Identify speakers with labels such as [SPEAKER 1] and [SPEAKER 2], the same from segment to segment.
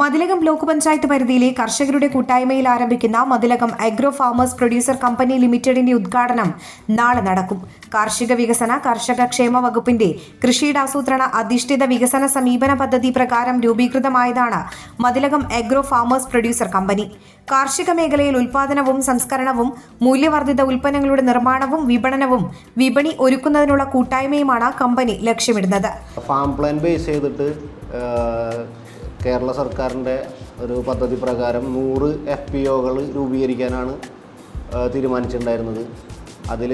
[SPEAKER 1] Mathilakam block panchayat പരിധിയിലെ കർഷകരുടെ കൂട്ടായ്മയിൽ ആരംഭിക്കുന്ന Mathilakam agro farmers producer company ലിമിറ്റഡിന്റെ ഉദ്ഘാടനം നാളെ നടക്കും. കാർഷിക വികസന കർഷക ക്ഷേമ വകുപ്പിന്റെ കൃഷിയുടെ ആസൂത്രണ അധിഷ്ഠിത വികസന സമീപന പദ്ധതി പ്രകാരം രൂപീകൃതമായതാണ് Mathilakam agro farmers producer company കാർഷിക മേഖലയിൽ ഉൽപാദനവും സംസ്കരണവും മൂല്യവർദ്ധിത ഉൽപ്പന്നങ്ങളുടെ നിർമ്മാണവും വിപണനവും വിപണി ഒരുക്കുന്നതിനുള്ള കൂട്ടായ്മയുമാണ് കമ്പനി ലക്ഷ്യമിടുന്നത്.
[SPEAKER 2] ഫാം പ്ലാൻ ബേസ് ചെയ്തിട്ട് കേരള സർക്കാരിന്റെ ഒരു പദ്ധതി പ്രകാരം നൂറ് എഫ് പി ഒകൾ രൂപീകരിക്കാനാണ് തീരുമാനിച്ചിട്ടുണ്ടായിരുന്നത്. അതിൽ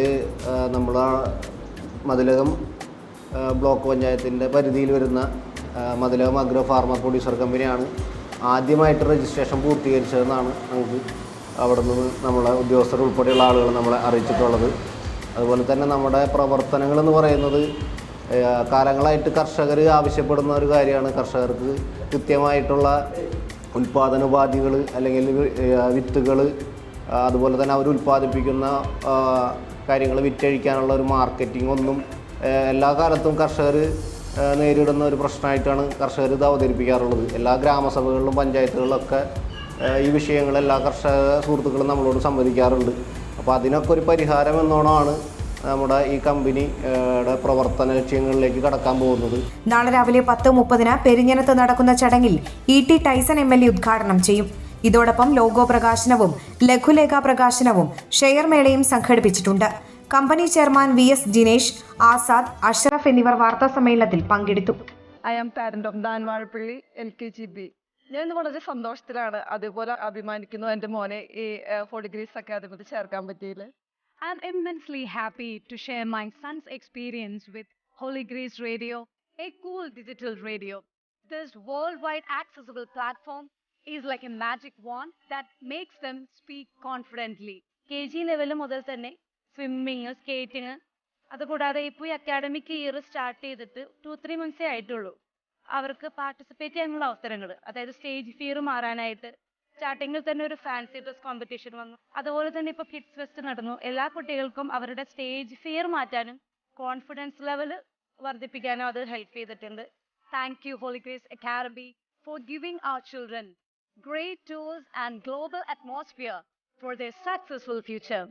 [SPEAKER 2] നമ്മൾ മതിലകം ബ്ലോക്ക് പഞ്ചായത്തിന്റെ പരിധിയിൽ വരുന്ന മതിലകം അഗ്രോ ഫാർമ പ്രൊഡ്യൂസർ കമ്പനിയാണ് ആദ്യമായിട്ട് രജിസ്ട്രേഷൻ പൂർത്തീകരിച്ചതെന്നാണ് നമുക്ക് അവിടെ നിന്ന് നമ്മളെ ഉദ്യോഗസ്ഥർ ഉൾപ്പെടെയുള്ള ആളുകൾ നമ്മളെ അറിയിച്ചിട്ടുള്ളത്. അതുപോലെ തന്നെ നമ്മുടെ പ്രവർത്തനങ്ങൾ എന്ന് പറയുന്നത് കാലങ്ങളായിട്ട് കർഷകർ ആവശ്യപ്പെടുന്ന ഒരു കാര്യമാണ് കർഷകർക്ക് കൃത്യമായിട്ടുള്ള ഉൽപ്പാദനോപാധികൾ അല്ലെങ്കിൽ വിത്തുകൾ അതുപോലെ തന്നെ അവർ ഉൽപ്പാദിപ്പിക്കുന്ന കാര്യങ്ങൾ വിറ്റഴിക്കാനുള്ള ഒരു മാർക്കറ്റിംഗ് ഒന്നും എല്ലാ കാലത്തും കർഷകർ നേരിടുന്ന ഒരു പ്രശ്നമായിട്ടാണ് കർഷകർ ഇത് അവതരിപ്പിക്കാറുള്ളത്. എല്ലാ ഗ്രാമസഭകളിലും പഞ്ചായത്തുകളിലൊക്കെ ഈ വിഷയങ്ങൾ എല്ലാ കർഷക സുഹൃത്തുക്കളും നമ്മളോട് സംവദിക്കാറുണ്ട്. അപ്പോൾ അതിനൊക്കെ ഒരു പരിഹാരം എന്നോണമാണ് നമ്മുടെ ഈ കമ്പനിയുടെ പ്രവർത്തന ലക്ഷ്യങ്ങളിലേക്ക് കടക്കാൻ പോകുന്നത്.
[SPEAKER 1] നാളെ രാവിലെ പത്ത് മുപ്പതിന് പെരിഞ്ഞനത്ത് നടക്കുന്ന ചടങ്ങിൽ E T Tyson M L A ഉദ്ഘാടനം ചെയ്യും. ഇതോടൊപ്പം ലോഗോ പ്രകാശനവും ലഘുലേഖാ പ്രകാശനവും ഷെയർ മേളയും സംഘടിപ്പിച്ചിട്ടുണ്ട്. Company chairman V S Jinesh Azad Ashraf എന്നിവർ വാർത്താ സമ്മേളനത്തിൽ പങ്കെടുത്തു.
[SPEAKER 3] I am parent of Danvazhappally L K G B. ഞാൻ ഇന്ന് വളരെ സന്തോഷത്തിലാണ് അതുപോലെ അഭിമാനിക്കുന്നു എന്റെ മോനെ ഈ ഫോർ ഡിഗ്രീസ് അക്കാദമിയിൽ ചേർക്കാൻ പറ്റിയില്ല
[SPEAKER 4] I'm immensely happy to share my son's experience with Holy Grace Radio, a cool digital radio. This worldwide accessible platform is like a magic wand that makes them speak confidently.
[SPEAKER 5] K G level മുതൽ തന്നെ swimming skating അതുകൂടാതെ ഇപ്പോൾ ഈ academic year start ചെയ്തിട്ട് two three മന്ത്സേ ആയിട്ടുള്ളൂ അവർക്ക് participate ചെയ്യാനുള്ള അവസരങ്ങൾ അതായത് സ്റ്റേജ് ഫിയർ മാറാനായിട്ട് സ്റ്റാർട്ടിങ്ങിൽ തന്നെ ഒരു ഫാൻസി ഡ്രസ് കോമ്പറ്റീഷൻ വന്നു. അതുപോലെ തന്നെ ഇപ്പൊ കിഡ്സ് ഫെസ്റ്റ് നടന്നു. എല്ലാ കുട്ടികൾക്കും അവരുടെ സ്റ്റേജ് ഫിയർ മാറ്റാനും കോൺഫിഡൻസ് ലെവൽ വർദ്ധിപ്പിക്കാനും അത് ഹെൽപ്പ് ചെയ്തിട്ടുണ്ട്.
[SPEAKER 4] Thank you holy grace Academy, for giving our children great tools and global atmosphere for the successful future.